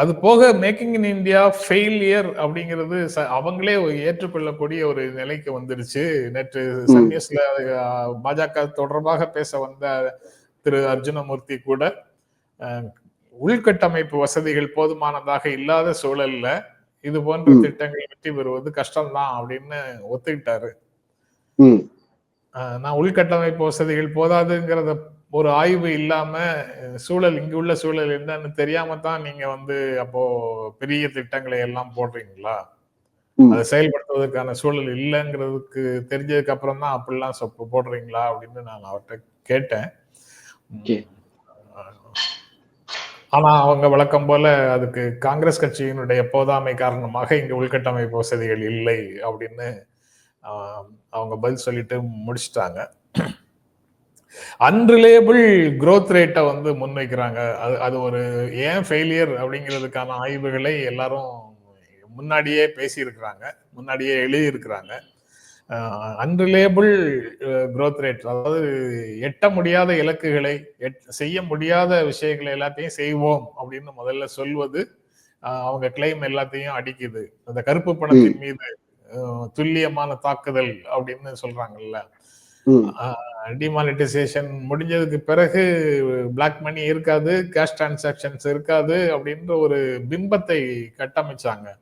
அது போக making in India failure அப்படிங்கிறது அவங்களே ஏற்றுக்கொள்ளக்கூடிய ஒரு நிலைக்கு வந்துருச்சு. நேற்று சன் நியூஸ்ல பாஜக தொடர்பாக பேச வந்த திரு அர்ஜுனமூர்த்தி கூட உள்கட்டமைப்பு வசதிகள் போதுமானதாக இல்லாத சூழல்ல இது போன்ற. திட்டங்கள் வெற்றி பெறுவது கஷ்டம்தான் அப்படின்னு ஒத்துக்கிட்டாரு. நான் உள்கட்டமைப்பு வசதிகள் போதாதுங்கிறத ஒரு ஆய்வு இல்லாம சூழல் இங்க உள்ள சூழல் என்னன்னு தெரியாம தான் நீங்க வந்து அப்போ பெரிய திட்டங்களை எல்லாம் போடுறீங்களா. அதை செயல்படுத்துவதற்கான சூழல் இல்லைங்கிறதுக்கு தெரிஞ்சதுக்கு அப்புறம் தான் அப்படிலாம் சொப்பு போடுறீங்களா அப்படின்னு நான் அவர்கிட்ட கேட்டேன். ஆனா அவங்க வழக்கம் போல அதுக்கு காங்கிரஸ் கட்சியினுடைய போதாமை காரணமாக இங்க உள்கட்டமைப்பு வசதிகள் இல்லை அப்படின்னு அவங்க பதில் சொல்லிட்டு முடிச்சிட்டாங்க அன்ரிலேபிள் growth ரேட்டை வந்து முன்வைக்கிறாங்க. அது அது ஒரு ஏன் ஃபெயிலியர் அப்படிங்கிறதுக்கான ஆய்வுகளை எல்லாரும் முன்னாடியே பேசியிருக்கிறாங்க. முன்னாடியே எழுதியிருக்கிறாங்க. அன்ரிலேபிள் growth ரேட் அதாவது எட்ட முடியாத இலக்குகளை செய்ய முடியாத விஷயங்களை எல்லாத்தையும் செய்வோம் அப்படின்னு முதல்ல சொல்வது அவங்க கிளைம் எல்லாத்தையும் அடிக்குது. அந்த கருப்பு பணத்தின் மீது துல்லியமான தாக்குதல் அப்படின்னு சொல்றாங்கல்ல. டிமானிட்டைசேஷன் முடிஞ்சதுக்கு பிறகு பிளாக் மணி இருக்காது கேஷ் டிரான்சாக்ஷன்ஸ் இருக்காது அப்படின்ற ஒரு பிம்பத்தை கட்டமைச்சாங்க.